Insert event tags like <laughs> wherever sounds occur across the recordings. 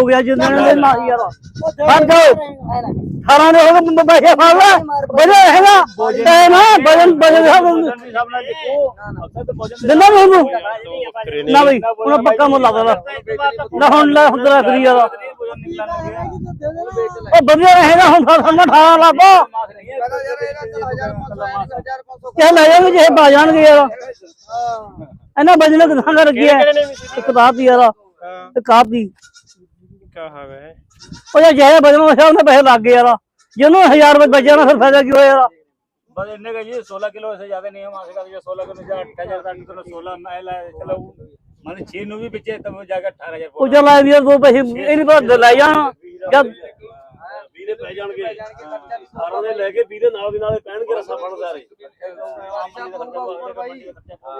ਹੋ ਗਿਆ ਜਿੰਨਾਂ ਨੇ ਮਾਰੀ ਯਾਰ ਫੜ ਜਾਓ 18 ਦੇ ਹੋ ਗਏ ਪੈਸੇ ਫੜ ਲੈ ਵਜਨ ਹੈਗਾ। ਤੇ ਨਾ ਵਜਨ ਵਜਨ ਦਿੰਦਾ ਨਹੀਂ ਉਹਨੂੰ ਨਾ ਬਈ ਉਹਨਾਂ ਪੱਕਾ ਮੁੱਲ ਲਾ ਦੇਣਾ। ਨਾ ਹੁਣ ਲੈ ਹੁਣ ਤੇਰਾ ਫਰੀ ਯਾਰ ਉਹ ਵਧੀਆ ਰਹੇਗਾ ਹੁਣ ਸਾਨੂੰ 18 ਲੱਭੋ ਇਹ ਲੈ ਜਾਣਗੇ ਜੇ ਪਾ ਜਾਣਗੇ ਯਾਰ ਇਹਨਾਂ ਵਜਨ ਕਿਥਾਂ ਦਾ ਰੱਖਿਆ? ਇੱਕ ਦਾਤ ਦੀ ਯਾਰ ਇੱਕ ਆਪ ਦੀ ਕਹਾ ਹੈ ਉਹ ਜੇ ਜਿਹੜਾ ਵਜਨ ਹੋਇਆ ਉਹਨੇ ਪੈਸੇ ਲੱਗ ਗਏ ਯਾਰ ਜਿਹਨੂੰ 1000 ਰੁਪਏ ਬਚ ਜਾਣਾ ਫਿਰ ਫਾਇਦਾ ਕੀ ਹੋਇਆ ਯਾਰ बस इतने का ये सोलह किलो से ज्यादा नहीं है वहाँ से का ये सोलह किलो जाकर अठारह हजार का किलो सोलह ना लाए चलो माने छह नु भी बेचे तब वो जाकर अठारह हजार ਉਹ ਚੱਲ ਆਏ ਵੀ ਯਾਰ ਦੋ ਪੈਸੇ ਇਹ ਨਹੀਂ ਪਤਾ ਲੈ ਜਾਣ ਜਦ ਵੀਰੇ ਪੈ ਜਾਣਗੇ 18 ਦੇ ਲੈ ਕੇ ਵੀਰੇ ਨਾਲ ਦੀ ਨਾਲ ਪੈਣਗੇ ਰਸਾ ਫੜ ਸਾਰੇ ਹਾਂ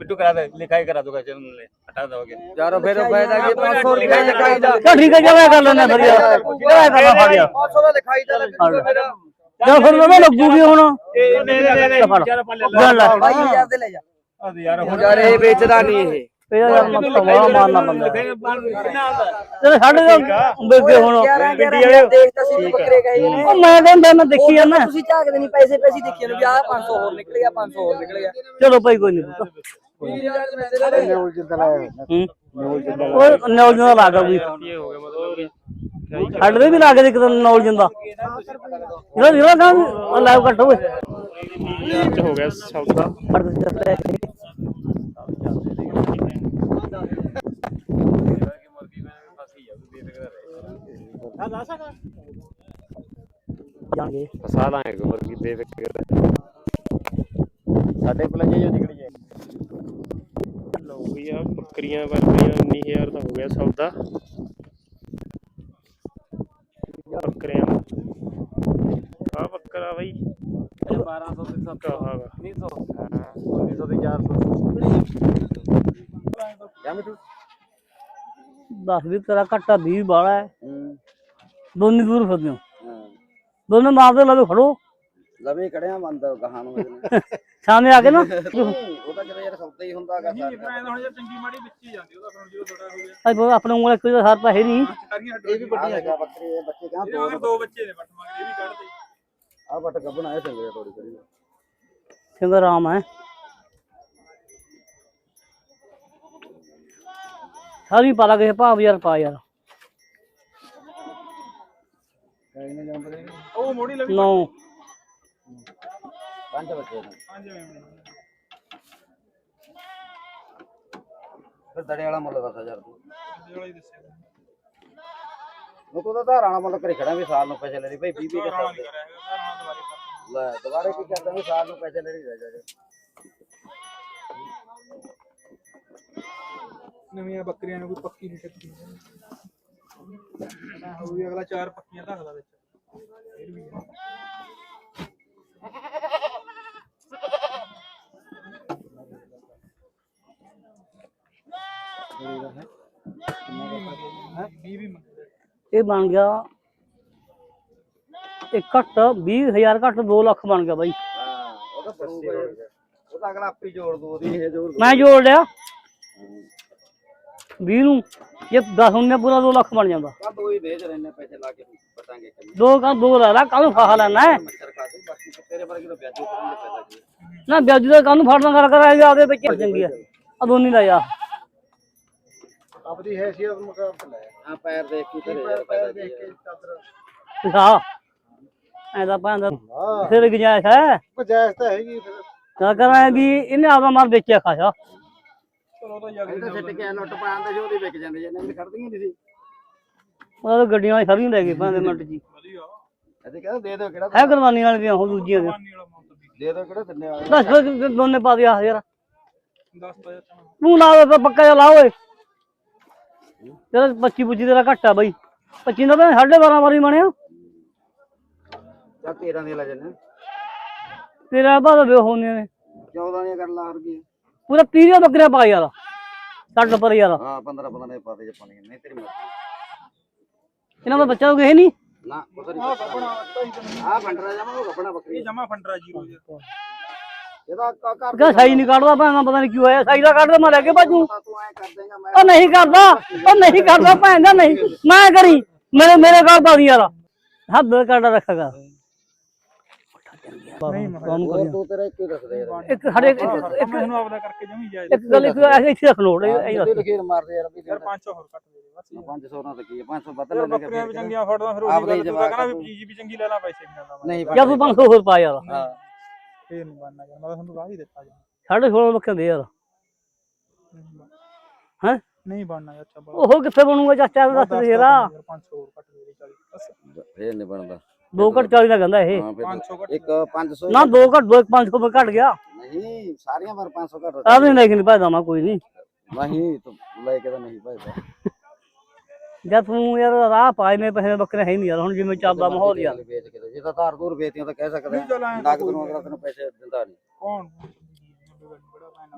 बिट्टू करा दे लिखाई करा दूंगा चल ले हटा दोगे ਯਾਰ ਫਿਰ ਫਾਇਦਾ ਕੀ 500 ਰੁਪਏ ਲਿਖਾਈ ਦਾ ਚਲ ਠੀਕ ਹੈ ਜਵਾ ਕਰ ਲੈਣਾ ਫਿਰ ਯਾਰ ਕਿਹੜਾ ਕਰਨਾ ਫੜ ਯਾਰ 500 ਦਾ ਲਿਖਾਈ ਦਾ ਲੱਗੂਗਾ ਮੇਰਾ ਜਦ ਫਿਰ ਉਹਨਾਂ ਲੱਗੂਗੀ ਹੁਣ नहीं नहीं नहीं ਫੜ। चल पल्ले ਲੈ ਲੈ 22000 ਦੇ ਲੈ ਜਾ अरे यार हो ਯਾਰ ਇਹ ਵੇਚਦਾ ਨਹੀਂ ਇਹ ਇਹਦਾ ਯਾਰ ਮੱਥਾ ਵਾਲਾ ਮਾਰਨਾ ਬੰਦਾ कितना आता ਤੇਰੇ ਸਾਡੇ ਦਾ ਬੇਗੇ ਹੁਣ 11 11000 ਦੇਖ ਤਾਂ ਸੀ ਬੱਕਰੇ ਗਏ ਨੇ ਉਹ ਮੈਂ ਕਹਿੰਦਾ ਮੈਂ ਦੇਖੀ ਜਾਂਦਾ ਤੁਸੀਂ ਝਾਕਦੇ ਨਹੀਂ ਪੈਸੇ ਪੈਸੇ ਦੇਖੀ ਜਾਂਦੇ ਵੀ ਆਹ 500 ਹੋਰ ਨਿਕਲ ਗਿਆ 500 ਹੋਰ ਨਿਕਲ ਗਿਆ ਚਲੋ ਭਾਈ ਕੋਈ ਨਹੀਂ ਨਿਊਲ ਜਿੰਦਾ ਲਾਇਆ ਹੂੰ। ਉਹ ਨੌਲ ਜਿੰਦਾ ਲੱਗਾ ਵੀ ਇਹ ਹੋ ਗਿਆ ਮਤਲਬ ਕਿ ਸਾਡੇ ਦੇ ਵੀ ਲੱਗ ਦੇ ਇੱਕ ਦਿਨ ਨੌਲ ਜਿੰਦਾ। ਜਿਹੜਾ ਜਿਹੜਾ ਨਾ ਲਾਈਵ ਕੱਟ ਹੋਵੇ। ਚ ਹੋ ਗਿਆ ਸੌਦਾ ਦੇ ਚੱਲੇ ਜਾਣਗੇ ਫਸਾ ਲਾਂਗੇ ਮੁਰਗੀ ਦੇ ਦੇ ਕੇ। ਸਾਡੇ ਕੋਲ ਜੇ ਨਿਕਲ ਬੱਕਰੀਆਂ ਵਰਗੀਆਂ 19000 ਦਾ ਹੋ ਗਿਆ ਸੌਦਾ ਦੱਸ ਵੀ ਤੇਰਾ ਘੱਟਾ 20 ਵਾਲਾ ਹੈ। ਦੋਨੇ ਦੂਰ ਫਿਰਦੇ ਹੋ। ਦੋਨੇ ਮਾਰਦੇ ਲਾ ਲਓ ਖੜੋ। ਲਵੇ ਕੜਿਆ ਮੰਨਦਾ ਕਹਾਂ ਨੂੰ <laughs> ਸਾਹਮਣੇ ਆ ਕੇ ਨਾ? ਉਹ ਤਾਂ ਜਦੋਂ ਯਾਰ ਸੌਦਾ ਹੀ ਹੁੰਦਾ ਹੈਗਾ ਹੁਣ ਜੇ ਚੰਗੀ ਮਾੜੀ ਵਿੱਚ ਹੀ ਜਾਂਦੀ ਉਹਦਾ ਫਿਰ ਜਦੋਂ ਥੋੜਾ ਹੋ ਗਿਆ। ਅੱਜ ਬਹੁਤ ਆਪਣੇ ਉਂਗਲ ਕੋਈ ਦਾ ਸਾਰ ਹੈ ਨਹੀਂ। ਸਾਰੀਆਂ ਇਹ ਵੀ ਵੱਡੀ ਹੈਗਾ ਬੱਕਰੇ ਇਹ ਬੱਚੇ ਕਹਾਂ ਦੋ ਦੋ ਬੱਚੇ ਨੇ ਬੱਟ ਮੰਗਦੇ ਇਹ ਵੀ ਕੱਢਦੇ। ਆ ਬੱਟ ਗੱਬਣਾ ਇਹ ਸੰਗਰੇ ਥੋੜੀ ਕਰੀ ਸਿੰਘ ਰਾਮ ਹੈ। ਸਾਰੀ ਪਾ ਲਾ ਕੇ ਭਾਵ ਯਾਰ ਪਾ ਯਾਰ। ਉਹ ਮੋੜੀ ਲਵੀ। ਨੌ। ਪੰਜ ਬੱਚੇ ਨੇ। ਪੰਜ ਮੈਂਬਰ ਫਿਰ ਦੜੇ ਵਾਲਾ ਮੁੱਲ 10000 ਤੂੰ ਜਿਹੜਾ ਹੀ ਦੱਸਿਆ ਉਹ ਤੋਂ ਤਾਂ ਧਾਰਾਂ ਵਾਲਾ ਮੁੱਲ ਕਰੀ ਖੜਾ ਵੀ ਸਾਲ ਨੂੰ ਪੈਸੇ ਲੈ ਲਈ। ਭਾਈ 20 20 ਰਾਣਾ ਕੇ ਨਹੀਂ ਕਰਿਆ ਹੈਗਾ ਰਾਣਾ ਦੁਬਾਰੇ ਕਰ ਲੈ ਦੁਬਾਰੇ ਕੀ ਕਰਦਾ ਵੀ ਸਾਲ ਨੂੰ ਪੈਸੇ ਲੈ ਲਈ ਜਾ ਜਾ ਨਵੀਆਂ ਬੱਕਰੀਆਂ ਨੂੰ ਕੋਈ ਪੱਕੀ ਨਹੀਂ ਟੱਕੀ। ਨਾ ਹੋਊਗੀ ਅਗਲਾ ਚਾਰ ਪੱਕੀਆਂ ਰੱਖਦਾ ਵਿੱਚ। ਫਿਰ ਵੀ ਹੈ। ਵੀਹ ਵੀ ਮੰਗਦਾ ਇਹ ਬਣ ਗਿਆ ਇਹ ਘੱਟ 20000 ਘੱਟ 2 ਲੱਖ ਬਣ ਗਿਆ ਬਾਈ। ਹਾਂ ਉਹ ਤਾਂ ਪੜੂਗਾ ਉਹ ਤਾਂ ਅਗਲਾ ਆਪੇ ਜੋੜ ਦੂ ਇਹ ਜੋੜ ਦੂ। ਮੈਂ ਜੋੜ ਲਿਆ। 20 ਨੂੰ ਜੇ 10 ਹੁੰਨੇ ਪੂਰਾ 2 ਲੱਖ ਬਣ ਜਾਂਦਾ। ਕਾ ਦੋ ਹੀ ਦੇ ਜਰ ਇੰਨੇ ਪੈਸੇ ਲਾ ਕੇ ਪਟਾਂਗੇ ਕਿੰਨੇ ਦੋ ਕਾ ਦੋ ਲੈ ਲੈ ਕਾਹਨੂੰ ਫਾਹਾ ਲੈਣਾ ਹੈ। ਤੇਰੇ ਵਰਗੇ ਤਾਂ ਵਿਆਜੂ ਪੈਸਾ ਨਾ ਵਿਆਜ ਦਾ ਕਾਹਨੂੰ ਫੜਨਾ ਕਰ ਕਰ ਆਗੇ ਆਦੇ ਵਿੱਚ ਚੰਗੀ ਆ। ਆ ਦੋਨੀ ਦਾ ਯਾਰ ਆਪਣੀ ਹੈਸੀਅਤ ਮੁਕਾਬਲੇ ਲੈ ਆ ਪੈਰ ਦੇਖ ਕੇ ਧਰੇ ਪੈਰ ਪੈਰ ਦੇਖ ਕੇ ਚਾਦਰ। ਪਿਛਾ ਐਦਾ ਭਾਂਦਾ ਹਾਂ ਫਿਰ ਗੁੰਜਾਇਸ਼ ਹੈ। ਗੁੰਜਾਇਸ਼ ਤਾਂ ਹੈਗੀ ਫਿਰ। ਤਾਂ ਕਰਾਂ ਵੀ ਇਹਨੇ ਆਪਦਾ ਮਾਲ ਵੇਚਿਆ ਖਾਇਆ ਇਹ ਤਾਂ ਸਿੱਟ ਕੇ ਲੁੱਟ ਪਾਣ ਦੇ ਜੋ ਉਹਦੀ ਵਿਕ ਜਾਂਦੇ ਜੇ ਨਹੀਂ ਖੜਦੀਆਂ ਨਹੀਂ ਸੀ। ਉਹ ਤਾਂ ਗੱਡੀਆਂ ਵਾਲੀ ਸਾਰੀਆਂ ਲੈ ਗਏ ਭਾਂਦੇ ਮਿੰਟ ਜੀ। ਅਸੀਂ ਕਹਿੰਦੇ ਦੇ ਦਿਓ ਕਿਹੜਾ ਹੈ ਕੁਰਬਾਨੀ ਵਾਲੀ ਦੀਆਂ ਉਹ ਦੂਜੀਆਂ ਦੀਆਂ। ਦੇ। ਦਿਓ ਕਿਹੜਾ ਦਿੰਨੇ ਵਾਲੇ? ਦੱਸ ਦੋਨੇ ਪਾ ਦਿਆ ਯਾਰ। ਤੂੰ ਲਾ ਦੇ ਪੱਕਾ ਜਿਹਾ ਲਾ ਓਏ। ਤੇਰਾ 25 ਪੁੱਜੀ ਤੇਰਾ ਘੱਟ ਬਈ। 25 ਦਾ ਤਾਂ ਸਾਢੇ 12 ਵਾਰੀ ਬਣਿਆ। ਜਾਂ 13 ਦੇ ਲੈ ਜੰਨੇ ਤੇਰਾ ਬਾਦ ਵੇ ਹੋਣੇ ਨੇ। 14 ਦੀਆਂ ਕਰ ਲਾ ਹਰ ਗਈ ਪੂਰਾ 30 ਬੱਕਰੀਆਂ ਪਾ ਯਾਰ। ਛੱਡ ਪਰ ਯਾਰ। ਹਾਂ 15 15 ਦੇ ਪਾ ਦੇ ਜੇ ਪਾਣੀ ਨਹੀਂ ਤੇਰੀ ਮਰਜ਼ੀ। ਇਹਨਾਂ ਦਾ ਬੱਚਾ ਤਾਂ ਕਿਸੇ ਨਹੀਂ। ਨਾ ਹੀ ਆ ਫੰਡਰਾ ਜਾਵਾਂ ਉਹ ਕੱਪੜਾ ਬੱਕਰੀ ਜਮਾ ਫੰਡਰਾ ਜੀਰੋ। ਇਹਦਾ ਕ- ਸਾਈ ਨਹੀਂ ਕੱਢਦਾ ਭੈਣ ਪਤਾ ਨਹੀਂ ਕੀ ਹੋਇਆ ਸਾਈ ਦਾ ਕੱਢਦਾ ਮੈਂ ਲੈ ਕੇ ਭਾਜੂ। ਤਾਂ ਤੂੰ ਐ ਕਰ ਦੇਗਾ ਮੈਂ ਉਹ ਨਹੀਂ ਕਰਦਾ ਉਹ ਨਹੀਂ ਕਰਦਾ ਭੈਣ ਦਾ ਨਹੀਂ। ਮੈਂ ਕਰੀ ਮੇਰੇ ਮੇਰੇ ਘਰ ਪਾ ਦੀ ਯਾਰ। ਹੱਦ ਕਾਟਾ ਰੱਖਾਗਾ ਕੰਮ ਹੋਰ ਤੂੰ ਤੇਰਾ ਇੱਕ ਹੀ ਦੱਸਦਾ ਯਾਰ। ਇੱਕ ਸਾਡੇ ਇੱਕ ਇੱਕ ਮੈਨੂੰ ਆਪਦਾ ਕਰਕੇ ਜਮੀ ਜਾਏ ਇੱਕ ਗੱਲ ਇੱਕ ਐਸੇ ਇੱਥੇ ਰੱਖ ਲੋੜ ਇਹ ਇਹ ਇਹਦੇ ਲਖੀਰ ਮਾਰਦੇ ਯਾਰ ਵੀ ਯਾਰ 500 ਹੋਰ ਕੱਟ ਦੇ ਬਸ। 500 ਨਾਲ ਤਾਂ ਕੀ ਹੈ 500 ਵੱਧ ਯਾਰ ਬੱਕਰੀਆਂ ਵੀ ਚੰਗੀਆਂ ਫੜਦਾ ਫਿਰ ਆਪਦੇ ਉਹੀ ਗੱਲ ਤੂੰ ਜਵਾਕ ਕਹਿੰਦਾ ਤੂੰ। ਵੀ ਚੀਜ਼ ਵੀ ਚੰਗੀ ਲੈ ਲਾ ਪੈਸੇ ਵੀ ਨਾ ਲਾ। ਨਹੀਂ ਜਾਂ ਤੂੰ 500 ਹੋਰ ਪਾ ਯਾਰ। ਹਾਂ। ਫੇਰ ਨਹੀਂ ਬਣਨਾ ਯਾਰ ਮੈਂ ਤਾਂ ਤੁਹਾਨੂੰ ਰਾਹ ਹੀ ਦਿੱਤਾ ਜੀ ਸਾਢੇ 16 ਬੱਕੇ ਦੇ ਯਾਰ। ਹੈਂ? ਨਹੀਂ ਬਣਨਾ ਯਾਰ ਅੱਛਾ ਉਹ ਕਿੱਥੇ ਬਣੂਗਾ ਚਾਚਾ ਦਾ ਦੱਸ ਦੇ ਯਾਰ 500 ਹੋਰ ਕੱਟ ਦੇ 40 ਬਸ। ਫੇਰ ਨਹੀਂ ਬਣਦਾ। ਦੋ ਘੱਟ 40 ਦਾ ਕਹਿੰਦਾ ਇਹ। ਹਾਂ ਫਿਰ 500 ਘੱਟ ਇੱਕ 500 ਨਾ ਦੋ ਘੱਟ ਦੋ 500 ਘੱਟ ਗਿਆ। ਨਹੀਂ ਸਾਰੀਆਂ ਵਾਰ 500 ਘੱਟ ਆ ਵੀ ਲੈ ਕੇ ਨਹੀਂ ਭਾਜਦਾ ਮੈਂ ਕੋਈ ਨਹੀਂ ਨਹੀਂ ਤੂੰ ਲੈ ਕੇ ਤਾਂ ਨਹੀਂ ਭਾਈਦਾ ਜਦ ਤੂੰ ਯਾਰ ਰਾਹ ਪਾਏ ਨੇ ਪੈਸੇ ਬੱਕਰੇ ਹੈ ਨਹੀਂ ਯਾਰ ਹੁਣ ਜਿਵੇਂ ਚੱਲਦਾ ਮਾਹੌਲ ਯਾਰ। ਵੇਚ ਕੇ ਜੇ ਤਾਂ ਧਾਰ ਦੂਰ ਵੇਚਦੀਆਂ ਤਾਂ ਕਹਿ ਸਕਦਾ ਨਗਦ ਨੂੰ ਅਗਲਾ ਤੈਨੂੰ ਪੈਸੇ ਦਿੰਦਾ ਨਹੀਂ। ਕੌਣ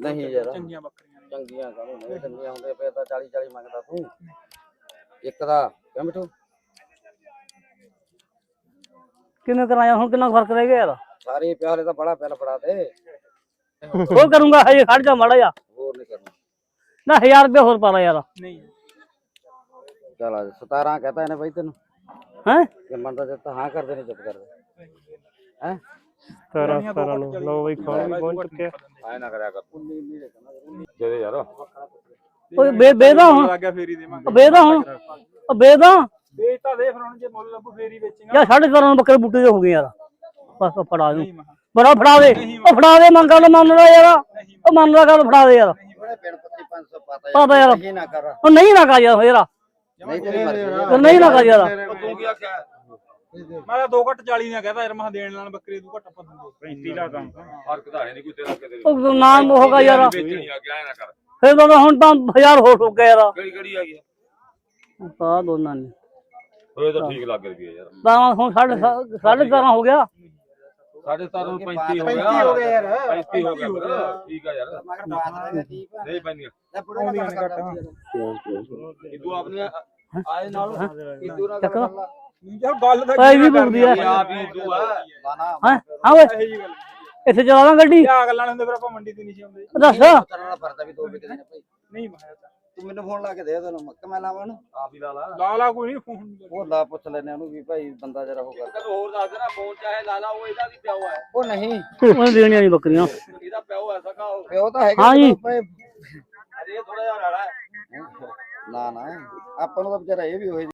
ਨਹੀਂ ਯਾਰ। ਚੰਗੀਆਂ ਬੱਕਰੀਆਂ ਚੰਗੀਆਂ ਨਹੀਂ ਚੰਗੀਆਂ ਹੁੰਦੇ ਪਏ ਤਾਂ 40 40 ਮੰਗਦਾ ਤੂੰ। ਇੱਕ ਦਾ ਕਿਉਂ ਮਿੱਠੂ? ਕਿਵੇਂ ਕਰਾਇਆ ਹੁਣ ਕਿੰਨਾ ਫ਼ਰਕ ਰਹਿ ਗਿਆ ਯਾਰ? ਸਾਰੇ ਪਿਆਲੇ ਤਾਂ ਬੜਾ ਪਿਆਲ ਫੜਾ ਦੇ। ਹੋਰ ਕਰੂੰਗਾ ਹਜੇ ਖੜ ਜਾ ਮਾੜਾ ਜਾ ਹੋਰ ਨਹੀਂ ਕਰਨਾ। ਨਾ 1000 ਰੁਪਏ ਹੋਰ ਪਾ ਲਾ ਯਾਰ। ਨਹੀਂ ਚਲ ਆ 17 ਕਹਤਾ ਇਹਨੇ ਬਾਈ ਤੈਨੂੰ। ਹੈ? ਕਿ ਮੰਨਦਾ ਜੇ ਤਾਂ ਹਾਂ ਕਰਦੇ ਨਹੀਂ ਚੁੱਪ ਕਰਦੇ। ਹੈ? ਤਰਾਂ ਤਰਾਂ ਨੂੰ। ਲੋ ਬਈ ਖੋਲ ਵੀ ਪਹੁੰਚ ਚੁੱਕਿਆ। ਆਏ ਨਾ ਕਰਿਆ ਕਰ। ਦੇ ਦੇ ਯਾਰ। ਓਏ ਬੇ ਬੇਦਾ ਹੁਣ। ਲੱਗ ਗਿਆ ਫੇਰੀ ਦੇਵਾਂਗੇ ਉਹ ਬੇਦਾ ਹੁਣ। ਉਹ ਬੇਦਾ ਵੇਚ ਤਾਂ ਦੇ ਫਿਰ ਹੁਣ ਜੇ ਮੁੱਲ ਲੱਭੂ ਫੇਰੀ ਵੇਚੇਗਾ। ਯਾਰ ਸਾਢੇ 17 ਬੱਕਰੇ ਬੂਟੇ ਦੇ ਹੋ ਗਏ ਯਾਰ। ਬਸ ਉਹ ਫੜਾ ਦੂੰ ਬੜਾ ਫੜਾ ਦੇ। ਉਹ ਫੜਾ ਦੇ ਮੰਗ ਗੱਲ ਮੰਨ ਲੈ ਯਾਰ। ਉਹ ਮੰਨ ਲੈ ਗੱਲ ਫੜਾ ਦੇ ਯਾਰ। ਪੱਤੀ 500 ਪਾਤਾ ਪਾਤਾ ਯਾਰ। ਨਹੀਂ ਨਾ ਕਰ। ਉਹ ਨਹੀਂ ਨਾ ਕਰ ਯਾਰ ਯਾਰ ਨਹੀਂ ਤੇਰੀ ਮਰਜ਼ੀ ਨਹੀਂ ਨਾ ਕਰ ਯਾਰ ਤੂੰ ਕੀ ਆਖਿਆ ਮੈਂ ਤਾਂ 2 ਘੱਟ 40 ਨੇ ਕਹਤਾ ਯਾਰ ਮਹਾ ਦੇਣ ਨਾਲ ਬੱਕਰੀ ਤੂੰ ਘੱਟ ਦੂੰਗੇ 35 ਦਾ ਕੰਮ ਫ਼ਰਕ ਤਾਂ ਹੈ ਨਹੀਂ ਕੋਈ ਤੇਰਾ ਕਿਤੇ ਉਹ ਨਾਮ ਹੋਗਾ ਯਾਰ। ਵੇਚਣੀ ਆ ਗਿਆ ਨਾ ਕਰ। ਫਿਰ ਤਾਂ ਹੁਣ ਤਾਂ 1000 ਹੋਰ ਹੋ ਗਿਆ ਯਾਰ। ਕਿਹੜੀ ਕਿਹੜੀ ਆ ਗਈ? ਆ ਦੋਨਾਂ ਨੇ। ਉਹ ਤਾਂ ਠੀਕ ਲੱਗ ਰਹੀ ਹੈ ਯਾਰ। ਤਾਂ ਹੁਣ ਸਾਢੇ ਸਾ- ਸਾਢੇ 17 ਹੋ ਗਿਆ। ਸਾਡੇ ਤਾਂ ਨੂੰ 35 ਹੋ 35 ਗਿਆ ਹੋ ਗਏ ਯਾਰ। 35 ਹੋ ਗਿਆ। ਠੀਕ ਆ ਯਾਰ। ਮਗਰ ਬਾਤ ਰਹੇ ਠੀਕ ਆ ਨਹੀਂ ਪੈਂਦੀਆਂ। ਲੈ ਪੁੜੇ ਨਾ ਕਰਦਾ ਇਦੋਂ ਆਪਣੀਆਂ ਆਏ ਨਾਲ ਇਦੂ ਨਾ ਚੱਕ ਕਰ ਲਾ। ਯਾਰ ਗੱਲ ਤਾਂ ਭਾਈ ਵੀ ਬੁਲਦੀ ਆ। ਆਪ ਹੀ ਇਦੋਂ ਆ। ਲਾਣਾ ਹਾਂ? ਹਾਂ ਓਏ। ਗੱਲ ਇੱਥੇ ਚਲਾਵਾਂ ਗੱਡੀ? ਕਿਆ ਗੱਲਾਂ ਨੇ ਹੁੰਦੇ ਫਿਰ ਆਪਾਂ ਮੰਡੀ ਤੇ ਨਹੀਂ ਆਉਂਦੇ। ਦੱਸ। ਕਰਨ ਵਾਲਾ ਫਰਦਾ ਵੀ ਦੋ ਵਿਕਦੇ ਨੇ ਭਾਈ। ਨਹੀਂ ਮਹਾ ਤੂੰ। ਮੈਨੂੰ ਫੋਨ ਲਾ ਕੇ ਦੇ ਤੈਨੂੰ। ਮੱਕ ਮੈਂ ਲਾਵਾਂ ਨਾ ਆਪ ਹੀ ਲਾ ਲਾ। ਲਾ ਲਾ ਕੋਈ ਨਹੀਂ ਫੋਨ ਉਹ ਲਾ ਪੁੱਛ ਲੈਨੇ ਉਹਨੂੰ ਵੀ ਭਾਈ ਬੰਦਾ ਜਰਾ ਹੋ ਕਰ। ਤੈਨੂੰ ਹੋਰ ਦੱਸ ਦੇਣਾ ਫੋਨ ਚਾਹੇ ਲਾ ਲਾ ਉਹ ਇਹਦਾ ਵੀ ਪਿਓ ਹੈ ਉਹ ਨਹੀਂ। ਉਹਨੇ ਦੇਣੀਆਂ ਨਹੀਂ ਬੱਕਰੀਆਂ। ਇਹਦਾ ਪਿਓ ਹੈ ਸਕਾ ਉਹ। ਪਿਓ ਤਾਂ ਹੈਗਾ ਹਾਂ ਜੀ। ਭਾਈ ਨਾ ਨਾ। ਆਪਾਂ ਨੂੰ ਤਾਂ ਵਿਚਾਰਾ ਇਹ ਵੀ ਹੋਏ